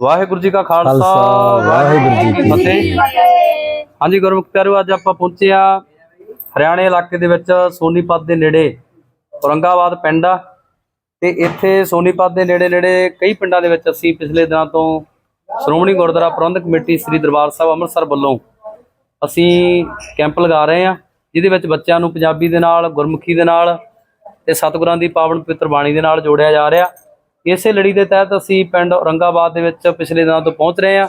ਵਾਹਿਗੁਰੂ ਜੀ ਕਾ ਖਾਲਸਾ ਵਾਹਿਗੁਰੂ ਜੀ ਕੀ ਫਤਿਹ। ਹਾਂਜੀ ਗੁਰਮੁਖ ਪਿਆਰਿਓ ਅੱਜ ਆਪਾਂ ਪਹੁੰਚੇ ਆ ਹਰਿਆਣੇ ਇਲਾਕੇ ਦੇ ਵਿੱਚ ਸੋਨੀਪਤ ਦੇ ਨੇੜੇ ਔਰੰਗਾਬਾਦ ਪਿੰਡ ਆ। ਤੇ ਇੱਥੇ ਸੋਨੀਪਤ ਦੇ ਨੇੜੇ ਨੇੜੇ ਕਈ ਪਿੰਡਾਂ ਦੇ ਵਿੱਚ ਅਸੀਂ ਪਿਛਲੇ ਦਿਨਾਂ ਤੋਂ ਸ਼੍ਰੋਮਣੀ ਗੁਰਦੁਆਰਾ ਪ੍ਰਬੰਧਕ ਕਮੇਟੀ ਸ੍ਰੀ ਦਰਬਾਰ ਸਾਹਿਬ ਅੰਮ੍ਰਿਤਸਰ ਵੱਲੋਂ ਅਸੀਂ ਕੈਂਪ ਲਗਾ ਰਹੇ ਹਾਂ ਜਿਹਦੇ ਵਿੱਚ ਬੱਚਿਆਂ ਨੂੰ ਪੰਜਾਬੀ ਦੇ ਨਾਲ ਗੁਰਮੁਖੀ ਦੇ ਨਾਲ ਤੇ ਸਤਿਗੁਰਾਂ ਦੀ ਪਾਵਨ ਪਵਿੱਤਰ ਬਾਣੀ ਦੇ ਨਾਲ ਜੋੜਿਆ ਜਾ ਰਿਹਾ। ਇਸੇ ਲੜੀ ਦੇ ਤਹਿਤ ਅਸੀਂ ਪਿੰਡ ਔਰੰਗਾਬਾਦ ਦੇ ਵਿੱਚ ਪਿਛਲੇ ਦਿਨਾਂ ਤੋਂ ਪਹੁੰਚ ਰਹੇ ਹਾਂ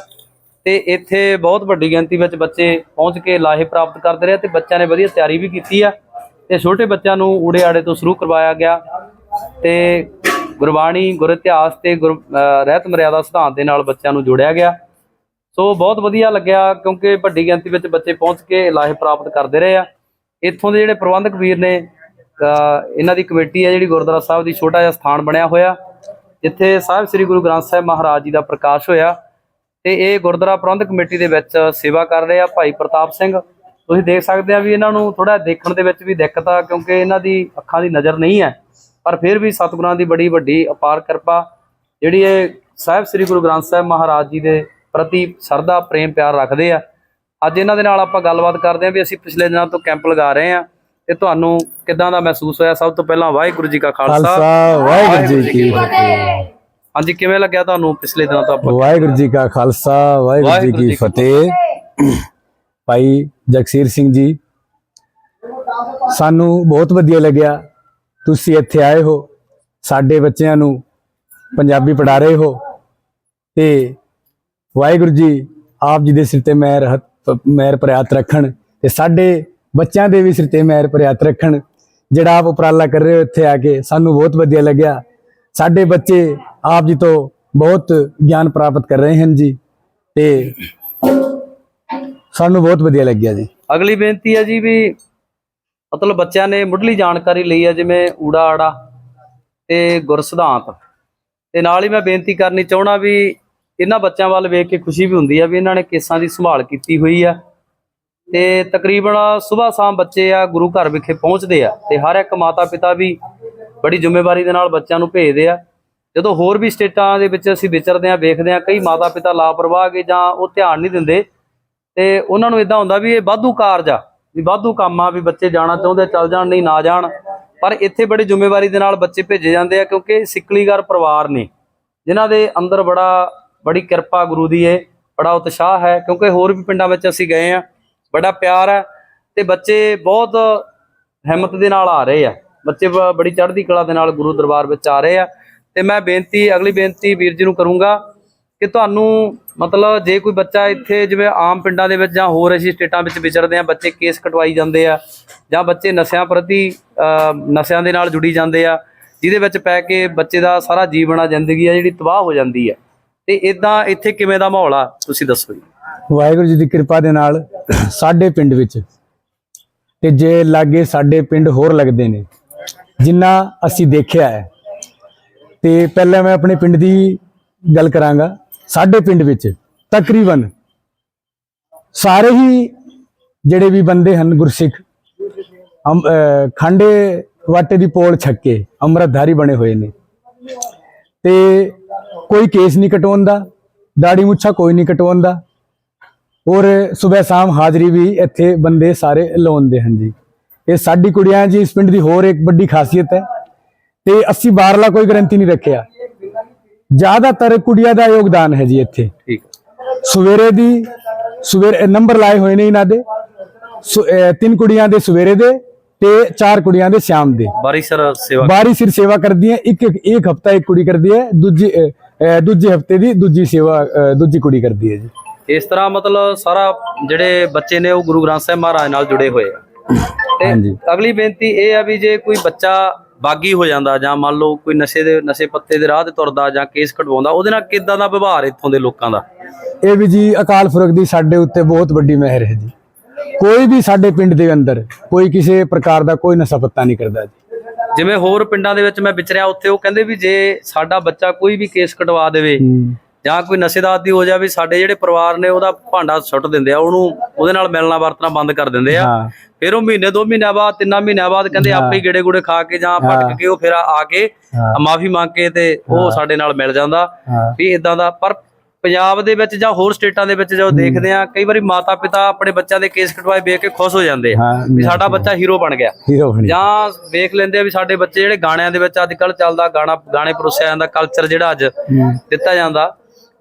ਤੇ ਇੱਥੇ ਬਹੁਤ ਵੱਡੀ ਗਿਣਤੀ ਵਿੱਚ ਬੱਚੇ ਪਹੁੰਚ ਕੇ ਲਾਹੇ ਪ੍ਰਾਪਤ ਕਰਦੇ ਰਹੇ ਤੇ ਬੱਚਿਆਂ ਨੇ ਵਧੀਆ ਤਿਆਰੀ ਵੀ ਕੀਤੀ ਆ ਤੇ ਛੋਟੇ ਬੱਚਿਆਂ ਨੂੰ ਊੜੇ ਆੜੇ ਤੋਂ ਸ਼ੁਰੂ ਕਰਵਾਇਆ ਗਿਆ ਤੇ ਗੁਰਬਾਣੀ, ਗੁਰ ਇਤਿਹਾਸ ਤੇ ਗੁਰ ਰਹਿਤ ਮਰਿਆਦਾ ਸਿਧਾਂਤ ਦੇ ਨਾਲ ਬੱਚਿਆਂ ਨੂੰ ਜੋੜਿਆ ਗਿਆ। ਸੋ ਬਹੁਤ ਵਧੀਆ ਲੱਗਿਆ ਕਿਉਂਕਿ ਵੱਡੀ ਗਿਣਤੀ ਵਿੱਚ ਬੱਚੇ ਪਹੁੰਚ ਕੇ ਲਾਹੇ ਪ੍ਰਾਪਤ ਕਰਦੇ ਰਹੇ ਆ। ਇੱਥੋਂ ਦੇ ਜਿਹੜੇ ਪ੍ਰਬੰਧਕ ਵੀਰ ਨੇ ਇਹਨਾਂ ਦੀ ਕਮੇਟੀ ਹੈ ਜਿਹੜੀ ਗੁਰਦੁਆਰਾ ਸਾਹਿਬ ਦੀ ਛੋਟਾ ਜਿਹਾ ਸਥਾਨ ਬਣਿਆ ਹੋਇਆ। ਜਿੱਥੇ ਸਾਹਿਬ ਸ੍ਰੀ ਗੁਰੂ ਗ੍ਰੰਥ ਸਾਹਿਬ ਮਹਾਰਾਜ ਜੀ ਦਾ ਪ੍ਰਕਾਸ਼ ਹੋਇਆ ਤੇ ਇਹ ਗੁਰਦੁਆਰਾ ਪ੍ਰਬੰਧਕ ਕਮੇਟੀ ਦੇ ਵਿੱਚ ਸੇਵਾ ਕਰ ਰਹੇ ਆ ਭਾਈ ਪ੍ਰਤਾਪ ਸਿੰਘ। ਤੁਸੀਂ ਦੇਖ ਸਕਦੇ ਆ ਵੀ ਇਹਨਾਂ ਨੂੰ ਥੋੜਾ ਦੇਖਣ ਦੇ ਵਿੱਚ ਵੀ ਦਿੱਕਤ ਆ, ਕਿਉਂਕਿ ਇਹਨਾਂ ਦੀ ਅੱਖਾਂ ਦੀ ਨਜ਼ਰ ਨਹੀਂ ਹੈ। ਪਰ ਫਿਰ ਵੀ ਸਤਿਗੁਰਾਂ ਦੀ ਬੜੀ ਵੱਡੀ ਅਪਾਰ ਕਿਰਪਾ, ਜਿਹੜੀ ਇਹ ਸਾਹਿਬ ਸ੍ਰੀ ਗੁਰੂ ਗ੍ਰੰਥ ਸਾਹਿਬ ਮਹਾਰਾਜ ਜੀ ਦੇ ਪ੍ਰਤੀ ਸਰਦਾ ਪ੍ਰੇਮ, ਪਿਆਰ ਰੱਖਦੇ ਆ। ਅੱਜ ਇਹਨਾਂ ਦੇ ਨਾਲ ਆਪਾਂ ਗੱਲਬਾਤ ਕਰਦੇ ਆ ਵੀ ਅਸੀਂ ਪਿਛਲੇ ਦਿਨਾਂ ਤੋਂ ਕੈਂਪ ਲਗਾ ਰਹੇ ਆ। ਤੇ ਤੁਹਾਨੂੰ ਕਿਦਾਂ ਦਾ ਮਹਿਸੂਸ ਹੋਇਆ? ਸਭ ਤੋਂ ਪਹਿਲਾਂ ਵਾਹਿਗੁਰੂ ਜੀ ਕਾ ਖਾਲਸਾ। ਖਾਲਸਾ ਵਾਹਿਗੁਰੂ ਜੀ ਕੀ ਫਤਿਹ। ਹਾਂਜੀ ਕਿਵੇਂ ਲੱਗਿਆ ਤੁਹਾਨੂੰ ਪਿਛਲੇ ਦਿਨਾਂ ਤੋਂ ਆਪਾਂ? ਵਾਹਿਗੁਰੂ ਜੀ ਕਾ ਖਾਲਸਾ ਵਾਹਿਗੁਰੂ ਜੀ ਕੀ ਫਤਿਹ। ਭਾਈ ਜਗਸੀਰ ਸਿੰਘ ਜੀ ਸਾਨੂੰ ਬਹੁਤ ਵਧੀਆ ਲੱਗਿਆ। ਤੁਸੀਂ ਇੱਥੇ ਆਏ ਹੋ ਸਾਡੇ ਬੱਚਿਆਂ ਨੂੰ ਪੰਜਾਬੀ ਪੜ੍ਹਾ ਰਹੇ ਹੋ ਤੇ ਵਾਹਿਗੁਰੂ ਜੀ ਆਪ ਜੀ ਦੇ ਸਿਰ ਤੇ ਮਿਹਰ ਮਿਹਰ ਪ੍ਰਿਆਤ ਰੱਖਣ ਤੇ ਸਾਡੇ ਬੱਚਿਆਂ ਦੇ ਵੀ ਸਿਰ ਤੇ ਮਿਹਰ ਪ੍ਰਿਆਤ ਰੱਖਣ, ਜਿਹੜਾ ਆਪ ਉਪਰਾਲਾ ਕਰ ਰਹੇ ਹੋ ਇੱਥੇ ਆ ਕੇ, ਸਾਨੂੰ ਬਹੁਤ ਵਧੀਆ ਲੱਗਿਆ। ਸਾਡੇ ਬੱਚੇ ਆਪ ਜੀ ਤੋਂ ਬਹੁਤ ਗਿਆਨ ਪ੍ਰਾਪਤ ਕਰ ਰਹੇ ਹਨ ਜੀ, ਤੇ ਸਾਨੂੰ ਬਹੁਤ ਵਧੀਆ ਲੱਗਿਆ ਜੀ। ਅਗਲੀ ਬੇਨਤੀ ਹੈ ਜੀ ਵੀ ਮਤਲਬ ਬੱਚਿਆਂ ਨੇ ਮੁੱਢਲੀ ਜਾਣਕਾਰੀ ਲਈ ਹੈ, ਜਿਵੇਂ ਊੜਾ ਆੜਾ ਤੇ ਗੁਰ ਸਿਧਾਂਤ ਤੇ ਨਾਲ ਹੀ ਮੈਂ ਬੇਨਤੀ ਕਰਨੀ ਚਾਹਣਾ ਵੀ ਇਹਨਾਂ ਬੱਚਿਆਂ ਵੱਲ ਵੇਖ ਕੇ ਖੁਸ਼ੀ ਵੀ ਹੁੰਦੀ ਆ ਵੀ ਇਹਨਾਂ ਨੇ ਕੇਸਾਂ ਦੀ ਸੰਭਾਲ ਕੀਤੀ ਹੋਈ ਆ ਤੇ ਤਕਰੀਬਨ ਸਵੇਰ ਸ਼ਾਮ ਬੱਚੇ ਆ, ਗੁਰੂ ਘਰ ਵਿਖੇ ਪਹੁੰਚਦੇ ਆ ਤੇ ਹਰ ਇੱਕ ਮਾਤਾ ਪਿਤਾ ਵੀ ਬੜੀ ਜ਼ਿੰਮੇਵਾਰੀ ਦੇ ਨਾਲ ਬੱਚਿਆਂ ਨੂੰ ਭੇਜਦੇ ਆ। ਜਦੋਂ ਹੋਰ ਵੀ ਸਟੇਟਾਂ ਦੇ ਵਿੱਚ ਅਸੀਂ ਵਿਚਰਦੇ ਆ, ਵੇਖਦੇ ਆ, ਕਈ ਮਾਤਾ ਪਿਤਾ ਲਾਪਰਵਾਹ ਕੇ ਜਾਂ ਉਹ ਧਿਆਨ ਨਹੀਂ ਦਿੰਦੇ ਤੇ ਉਹਨਾਂ ਨੂੰ ਇਦਾਂ ਹੁੰਦਾ ਵੀ ਇਹ ਵਾਧੂ ਕਾਰਜ ਆ, ਵੀ ਵਾਧੂ ਕੰਮ ਆ, ਵੀ ਬੱਚੇ ਜਾਣਾ ਚਾਹੁੰਦੇ, ਚੱਲ ਜਾਣ, ਨਹੀਂ ਨਾ ਜਾਣ। ਪਰ ਇੱਥੇ ਬੜੀ ਜ਼ਿੰਮੇਵਾਰੀ ਦੇ ਨਾਲ ਬੱਚੇ ਭੇਜੇ ਜਾਂਦੇ ਆ ਕਿਉਂਕਿ ਸਿੱਕਲੀਗਰ ਪਰਿਵਾਰ ਨੇ, ਜਿਨ੍ਹਾਂ ਦੇ ਅੰਦਰ ਬੜਾ, ਬੜੀ ਕਿਰਪਾ ਗੁਰੂ ਦੀ ਹੈ ਬੜਾ ਉਤਸ਼ਾਹ ਹੈ ਕਿਉਂਕਿ ਹੋਰ ਵੀ ਪਿੰਡਾਂ ਵਿੱਚ ਅਸੀਂ ਗਏ ਆ। ਬੜਾ ਪਿਆਰ ਹੈ ਤੇ ਬੱਚੇ ਬਹੁਤ ਹਿੰਮਤ ਦੇ ਨਾਲ ਆ ਰਹੇ ਆ। ਬੱਚੇ ਬ- ਬੜੀ ਚੜ੍ਹਦੀ ਕਲਾ ਦੇ ਨਾਲ ਗੁਰੂ ਦਰਬਾਰ ਵਿੱਚ ਆ ਰਹੇ ਆ। ਤੇ ਮੈਂ ਬੇਨਤੀ, ਅਗਲੀ ਬੇਨਤੀ ਵੀਰ ਜੀ ਨੂੰ ਕਰੂੰਗਾ ਕਿ ਤੁਹਾਨੂੰ ਮਤਲਬ ਜੇ ਕੋਈ ਬੱਚਾ ਇੱਥੇ ਜਿਵੇਂ ਆਮ ਪਿੰਡਾਂ ਦੇ ਵਿੱਚ ਜਾਂ ਹੋਰ ਅਸੀਂ ਸਟੇਟਾਂ ਵਿੱਚ ਵਿਚਰਦੇ ਆ ਬੱਚੇ ਕੇਸ ਕਟਵਾਈ ਜਾਂਦੇ ਆ ਜਾਂ ਬੱਚੇ ਨਸ਼ਿਆਂ ਪ੍ਰਤੀ ਨਸ਼ਿਆਂ ਦੇ ਨਾਲ ਜੁੜੀ ਜਾਂਦੇ ਆ, ਜਿਹਦੇ ਵਿੱਚ ਪੈ ਕੇ ਬੱਚੇ ਦਾ ਸਾਰਾ ਜੀਵਨ ਆ, ਜ਼ਿੰਦਗੀ ਆ ਜਿਹੜੀ ਤਬਾਹ ਹੋ ਜਾਂਦੀ ਆ। ਤੇ ਇਦਾਂ ਇੱਥੇ ਕਿਵੇਂ ਦਾ ਮਾਹੌਲ ਆ, ਤੁਸੀਂ ਦੱਸੋ ਜੀ। ਵਾਹਿਗੁਰੂ ਜੀ ਦੀ ਕਿਰਪਾ ਦੇ ਨਾਲ ਸਾਡੇ ਪਿੰਡ ਵਿੱਚ ਤੇ ਜੇ ਲਾਗੇ ਸਾਡੇ ਪਿੰਡ ਹੋਰ ਲੱਗਦੇ ਨੇ, ਜਿੰਨਾ ਅਸੀਂ ਦੇਖਿਆ ਹੈ, ਤੇ ਪਹਿਲਾਂ ਮੈਂ ਆਪਣੇ ਪਿੰਡ ਦੀ ਗੱਲ ਕਰਾਂਗਾ। ਸਾਡੇ ਪਿੰਡ ਵਿੱਚ ਤਕਰੀਬਨ ਸਾਰੇ ਹੀ ਜਿਹੜੇ ਵੀ ਬੰਦੇ ਹਨ ਗੁਰਸਿੱਖ, ਅਮ- ਅਹ ਵਾਟੇ ਦੀ ਪੋਲ ਛੱਕੇ ਅੰਮ੍ਰਿਤਧਾਰੀ ਬਣੇ ਹੋਏ ਨੇ। ਤੇ ਕੋਈ ਕੇਸ ਨਹੀਂ ਕਟਵਾਉਂਦਾ ਦਾੜੀ ਮੁੱਛਾ ਕੋਈ ਨਹੀਂ ਕਟਵਾਉਂਦਾ ਔਰ ਸਵੇਰ ਸ਼ਾਮ ਹਾਜ਼ਰੀ ਵੀ ਇੱਥੇ ਬੰਦੇ ਸਾਰੇ ਲਾਉਂਦੇ ਹਨ ਜੀ। ਇਹ ਸਾਡੀ ਕੁੜੀਆਂ ਜੀ ਇਸ ਪਿੰਡ ਦੀ ਹੋਰ ਇੱਕ ਵੱਡੀ ਖਾਸੀਅਤ ਹੈ ਤੇ ਅਸੀਂ ਬਾਹਰਲਾ ਕੋਈ ਗਰੰਟੀ ਨਹੀਂ ਰੱਖਿਆ। ਜ਼ਿਆਦਾਤਰ ਕੁੜੀਆਂ ਦਾ ਯੋਗਦਾਨ ਹੈ ਜੀ ਇੱਥੇ। ਠੀਕ। ਸਵੇਰੇ ਦੀ ਸਵੇਰੇ ਨੰਬਰ ਲਾਏ ਹੋਏ ਨੇ ਇਹਨਾਂ ਦੇ। ਤਿੰਨ ਕੁੜੀਆਂ ਦੇ ਸਵੇਰੇ ਦੇ ਤੇ ਚਾਰ ਕੁੜੀਆਂ ਦੇ ਸ਼ਾਮ ਦੇ। ਬਾਰੀ ਸਰ ਸੇਵਾ ਬਾਰੀ ਸਿਰ ਸੇਵਾ ਕਰਦੀ ਹੈ ਇੱਕ ਇੱਕ ਹਫਤਾ ਇੱਕ ਕੁੜੀ ਕਰਦੀ ਹੈ ਦੂਜੀ ਦੂਜੇ ਹਫ਼ਤੇ ਦੀ ਦੂਜੀ ਸੇਵਾ ਦੂਜੀ ਕੁੜੀ ਕਰਦੀ ਹੈ ਜੀ। ਇਸ ਤਰ੍ਹਾਂ ਮਤਲਬ ਸਾਰਾ ਜਿਹੜੇ ਬੱਚੇ ਨੇ ਉਹ ਗੁਰੂ ਗ੍ਰੰਥ ਸਾਹਿਬ ਮਹਾਰਾਜ ਨਾਲ ਜੁੜੇ ਹੋਏ ਆ ਤੇ ਹਾਂਜੀ। ਅਗਲੀ ਬੇਨਤੀ ਇਹ ਆ ਵੀ ਜੇ ਕੋਈ ਬੱਚਾ ਬਾਗੀ ਹੋ ਜਾਂਦਾ ਜਾਂ ਮੰਨ ਲਓ ਕੋਈ ਨਸ਼ੇ ਦੇ ਨਸ਼ੇ ਪੱਤੇ ਦੇ ਰਾਹ ਤੇ ਤੁਰਦਾ ਜਾਂ ਕੇਸ ਕਢਵਾਉਂਦਾ ਉਹਦੇ ਨਾਲ ਕਿੱਦਾਂ ਦਾ ਵਿਵਹਾਰ ਇੱਥੋਂ ਦੇ ਲੋਕਾਂ ਦਾ ਇਹ ਵੀ ਜੀ ਅਕਾਲ ਪੁਰਖ ਦੀ ਸਾਡੇ ਉੱਤੇ ਬਹੁਤ ਵੱਡੀ ਮਿਹਰ ਹੈ ਜੀ ਕੋਈ ਵੀ ਸਾਡੇ ਪਿੰਡ ਦੇ ਅੰਦਰ ਕੋਈ ਕਿਸੇ ਪ੍ਰਕਾਰ ਦਾ ਕੋਈ ਨਸ਼ਾ ਪੱਤਾ ਨਹੀਂ ਕਰਦਾ ਜੀ ਜਿਵੇਂ ਹੋਰ ਪਿੰਡਾਂ ਦੇ ਵਿੱਚ ਮੈਂ ਵਿਚਰਿਆ ਉੱਥੇ ਉਹ ਕਹਿੰਦੇ ਵੀ ਜੇ ਸਾਡਾ ਬੱਚਾ ਕੋਈ ਵੀ ਕੇਸ ਕਟਵਾ ਦੇਵੇ। ਜਾਂ ਕੋਈ ਨਸ਼ੇ ਦਾ ਹੋ ਜਾਵੇ ਸਾਡੇ ਜਿਹੜੇ ਪਰਿਵਾਰ ਨੇ ਉਹਦਾ ਭਾਂਡਾ ਸੁੱਟ ਦਿੰਦੇ ਆ ਉਹਨੂੰ ਉਹਦੇ ਨਾਲ ਮਿਲਣਾ ਵਰਤਣਾ ਬੰਦ ਕਰ ਦਿੰਦੇ ਆ। ਫਿਰ ਉਹ ਮਹੀਨੇ ਦੋ ਮਹੀਨਿਆਂ ਬਾਅਦ ਤਿੰਨਾਂ ਮਹੀਨਿਆਂ ਬਾਅਦ ਕਹਿੰਦੇ ਆਪੇ ਹੀ ਗੇੜੇ ਗੂੜੇ ਖਾ ਕੇ ਜਾਂ ਭਟਕ ਕੇ ਉਹ ਫਿਰ ਆ ਕੇ। ਮਾਫੀ ਮੰਗ ਕੇ ਤੇ ਉਹ ਸਾਡੇ ਨਾਲ ਮਿਲ ਜਾਂਦਾ। ਵੀ ਇਦਾਂ ਦਾ ਪਰ ਪੰਜਾਬ ਦੇ ਵਿੱਚ ਜਾਂ ਹੋਰ ਸਟੇਟਾਂ ਦੇ ਵਿੱਚ ਜਦੋਂ ਦੇਖਦੇ ਆ ਕਈ ਵਾਰੀ ਮਾਤਾ ਪਿਤਾ ਆਪਣੇ ਬੱਚਿਆਂ ਦੇ ਕੇਸ ਕਟਵਾਏ ਵੇਖ ਕੇ ਖੁਸ਼ ਹੋ ਜਾਂਦੇ ਆ ਵੀ ਸਾਡਾ ਬੱਚਾ ਹੀਰੋ ਬਣ ਗਿਆ। ਜਾਂ ਵੇਖ ਲੈਂਦੇ ਆ ਵੀ ਸਾਡੇ ਬੱਚੇ ਜਿਹੜੇ ਗਾਣਿਆਂ ਦੇ ਵਿੱਚ ਅੱਜ ਕੱਲ ਚੱਲਦਾ ਗਾਣਾ ਗਾਣੇ ਪਰੋਸਿਆ ਜਾਂਦਾ ਕਲਚਰ ਜਿਹੜਾ ਅੱਜ। ਦਿੱਤਾ ਜਾਂਦਾ।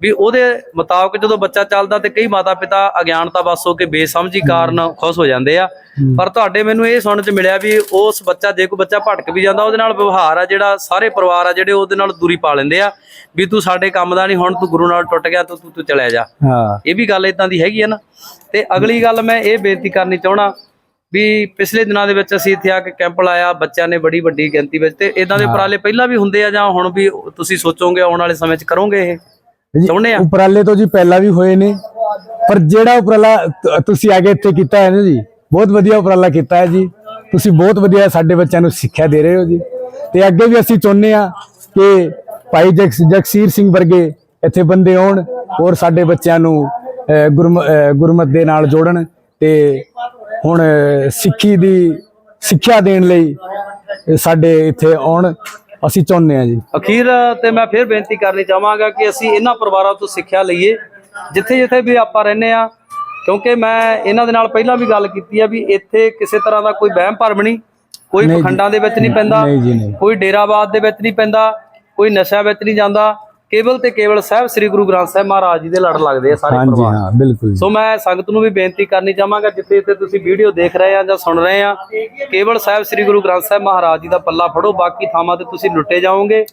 ਵੀ ਉਹਦੇ ਮੁਤਾਬਕ ਜਦੋਂ ਬੱਚਾ ਚੱਲਦਾ ਤੇ ਕਈ ਮਾਤਾ ਪਿਤਾ ਅਗਿਆਨਤਾ ਵਸ ਹੋ ਕੇ ਬੇਸਮਝੀ ਕਾਰਨ ਖੁਸ਼ ਹੋ ਜਾਂਦੇ ਆ। ਪਰ ਤੁਹਾਡੇ ਮੈਨੂੰ ਇਹ ਸੁਣਨ ਚ ਮਿਲਿਆ ਵੀ ਉਸ ਬੱਚਾ ਜੇ ਕੋਈ ਬੱਚਾ ਭਟਕ ਵੀ ਜਾਂਦਾ ਉਹਦੇ ਨਾਲ ਵਿਵਹਾਰ ਆ ਜਿਹੜਾ ਸਾਰੇ ਪਰਿਵਾਰ ਆ ਜਿਹੜੇ ਉਹਦੇ ਨਾਲ ਦੂਰੀ ਪਾ ਲੈਂਦੇ ਆ ਵੀ ਤੂੰ ਸਾਡੇ ਕੰਮ ਦਾ ਨਹੀਂ ਹੁਣ ਤੂੰ ਗੁਰੂ ਨਾਲ ਟੁੱਟ ਗਿਆ ਤੂੰ ਤੂੰ ਤੂੰ ਚਲਿਆ ਜਾ। ਇਹ ਵੀ ਗੱਲ ਇਦਾਂ ਦੀ ਹੈਗੀ ਆ ਨਾ। ਤੇ ਅਗਲੀ ਗੱਲ ਮੈਂ ਇਹ ਬੇਨਤੀ ਕਰਨੀ ਚਾਹਣਾ ਵੀ ਪਿਛਲੇ ਦਿਨਾਂ ਦੇ ਵਿੱਚ ਅਸੀਂ ਇੱਥੇ ਆ ਕੇ ਕੈਂਪ ਲਾਇਆ ਬੱਚਿਆਂ ਨੇ ਬੜੀ ਵੱਡੀ ਗਿਣਤੀ ਵਿੱਚ ਤੇ ਇਦਾਂ ਦੇ ਉਪਰਾਲੇ ਪਹਿਲਾਂ ਵੀ ਹੁੰਦੇ ਆ ਜਾਂ ਹੁਣ ਵੀ ਤੁਸੀਂ ਸੋਚੋਗੇ ਆਉਣ ਵਾਲੇ ਸਮੇਂ 'ਚ ਕਰੋਗੇ ਇਹ? ਚਾਹੁੰਦੇ ਆ। ਉਪਰਾਲੇ ਤੋਂ ਜੀ ਪਹਿਲਾਂ ਵੀ ਹੋਏ ਨੇ ਪਰ ਜਿਹੜਾ ਉਪਰਾਲਾ ਤੁਸੀਂ ਆਗੇ ਇੱਥੇ ਕੀਤਾ ਹੈ ਨਾ ਜੀ ਬਹੁਤ ਵਧੀਆ ਉਪਰਾਲਾ ਕੀਤਾ ਹੈ ਜੀ। ਤੁਸੀਂ ਬਹੁਤ ਵਧੀਆ ਸਾਡੇ ਬੱਚਿਆਂ ਨੂੰ ਸਿੱਖਿਆ ਦੇ ਰਹੇ ਹੋ ਜੀ। ਤੇ ਅੱਗੇ ਵੀ ਅਸੀਂ ਚਾਹੁੰਦੇ ਆ ਕਿ ਭਾਈ ਜਗ- ਜਗਸੀਰ ਸਿੰਘ ਵਰਗੇ ਇੱਥੇ ਬੰਦੇ ਆਉਣ ਔਰ ਸਾਡੇ ਬੱਚਿਆਂ ਨੂੰ ਗੁਰਮਤ ਦੇ ਨਾਲ ਜੋੜਨ ਤੇ ਹੁਣ ਸਿੱਖੀ ਦੀ ਸਿੱਖਿਆ ਦੇਣ ਲਈ ਸਾਡੇ ਇੱਥੇ ਆਉਣ ਅਸੀਂ ਚਾਹੁੰਦੇ ਆ ਜੀ ਅਖੀਰ ਤੇ ਮੈਂ ਫਿਰ ਬੇਨਤੀ ਕਰਨੀ ਚਾਹਾਂਗਾ ਕਿ ਅਸੀਂ ਇਹਨਾਂ ਪਰਿਵਾਰਾਂ ਤੋਂ ਸਿੱਖਿਆ ਲਈਏ ਜਿੱਥੇ ਜਿੱਥੇ ਵੀ ਆਪਾਂ ਰਹਿੰਦੇ ਆ ਕਿਉਂਕਿ ਮੈਂ ਇਹਨਾਂ ਦੇ ਨਾਲ ਪਹਿਲਾਂ ਵੀ ਗੱਲ ਕੀਤੀ ਆ ਵੀ ਇੱਥੇ ਕਿਸੇ ਤਰ੍ਹਾਂ ਦਾ ਕੋਈ ਵਹਿਮ ਭਰਮ ਨਹੀਂ ਕੋਈ। ਪਖੰਡਾਂ ਦੇ ਵਿੱਚ ਨਹੀਂ ਪੈਂਦਾ ਕੋਈ ਡੇਰਾਬਾਦ ਦੇ ਵਿੱਚ ਨਹੀਂ ਪੈਂਦਾ ਕੋਈ ਨਸ਼ਾ ਵਿੱਚ ਨਹੀਂ ਜਾਂਦਾ ਕੇਵਲ ਤੇ ਕੇਵਲ ਸਾਹਿਬ ਸ੍ਰੀ ਗੁਰੂ ਗ੍ਰੰਥ ਸਾਹਿਬ ਮਹਾਰਾਜ ਜੀ ਦੇ ਲੜ ਲੱਗਦੇ ਆ ਸਾਰੇ ਹਾਂਜੀ ਪਰਿਵਾਰ। ਹਾਂ ਬਿਲਕੁਲ ਜੀ। ਸੋ ਮੈਂ ਸੰਗਤ ਨੂੰ ਵੀ ਬੇਨਤੀ ਕਰਨੀ ਚਾਹਾਂਗਾ ਜਿੱਥੇ ਜਿੱਥੇ ਤੁਸੀਂ ਵੀਡੀਓ ਦੇਖ ਰਹੇ ਆ ਜਾਂ ਸੁਣ ਰਹੇ ਆ ਕੇਵਲ ਸਾਹਿਬ ਸ੍ਰੀ ਗੁਰੂ ਗ੍ਰੰਥ ਸਾਹਿਬ ਮਹਾਰਾਜ ਜੀ ਦਾ ਪੱਲਾ ਫੜੋ ਬਾਕੀ ਥਾਵਾਂ ਤੇ ਤੁਸੀਂ ਲੁੱਟੇ ਜਾਓਗੇ।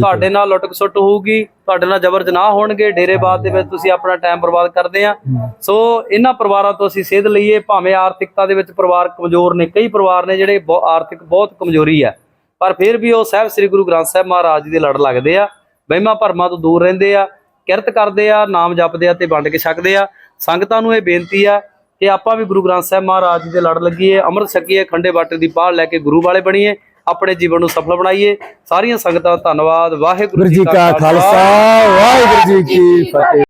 ਤੁਹਾਡੇ ਨਾਲ ਲੁੱਟ ਖਸੁੱਟ ਹੋਊਗੀ ਤੁਹਾਡੇ ਨਾਲ ਜ਼ਬਰ ਜਨਾਹ ਹੋਣਗੇ ਡੇਰੇਬਾਦ ਦੇ ਵਿੱਚ ਤੁਸੀਂ ਆਪਣਾ ਟਾਈਮ ਬਰਬਾਦ ਕਰਦੇ ਆ। ਸੋ ਇਹਨਾਂ ਪਰਿਵਾਰਾਂ ਤੋਂ ਅਸੀਂ ਸੇਧ ਲਈਏ ਭਾਵੇਂ ਆਰਥਿਕਤਾ ਦੇ ਵਿੱਚ ਪਰਿਵਾਰ ਕਮਜ਼ੋਰ ਨੇ ਕਈ ਪਰਿਵਾਰ ਨੇ ਜਿਹੜੇ ਬਹੁ- ਆਰਥਿਕ ਬਹੁਤ ਕਮਜ਼ੋਰੀ ਆ। ਪਰ ਫਿਰ ਵੀ ਉਹ ਸਾਹਿਬ ਸ੍ਰੀ ਗੁਰੂ ਗ੍ਰੰਥ ਸਾਹਿਬ ਮਹਾਰਾਜ ਜੀ ਦੇ ਲੜ ਲੱਗਦੇ ਆ। ਵਹਿਮਾਂ ਭਰਮਾਂ ਤੋਂ ਦੂਰ ਰਹਿੰਦੇ ਆ ਕਿਰਤ ਕਰਦੇ ਆ ਨਾਮ ਜਪਦੇ ਆ ਤੇ ਵੰਡ ਕੇ ਛਕਦੇ ਆ। ਸੰਗਤਾਂ ਨੂੰ ਇਹ ਬੇਨਤੀ ਆ ਕਿ ਆਪਾਂ ਵੀ ਗੁਰੂ ਗ੍ਰੰਥ ਸਾਹਿਬ ਮਹਾਰਾਜ ਜੀ ਦੇ ਲੜ ਲੱਗੀਏ ਅੰਮ੍ਰਿਤ ਛਕੀਏ ਖੰਡੇ ਬਾਟੇ ਦੀ ਪਾਲ ਲੈ ਕੇ ਗੁਰੂ ਵਾਲੇ ਬਣੀਏ ਆਪਣੇ ਜੀਵਨ ਨੂੰ ਸਫਲ ਬਣਾਈਏ। ਸਾਰੀਆਂ ਸੰਗਤਾਂ ਦਾ ਧੰਨਵਾਦ। ਵਾਹਿਗੁਰੂ ਗੁਰੂ ਜੀ ਕਾ ਖਾਲਸਾ। ਵਾਹਿਗੁਰੂ ਜੀ ਕੀ ਫਤਿਹ।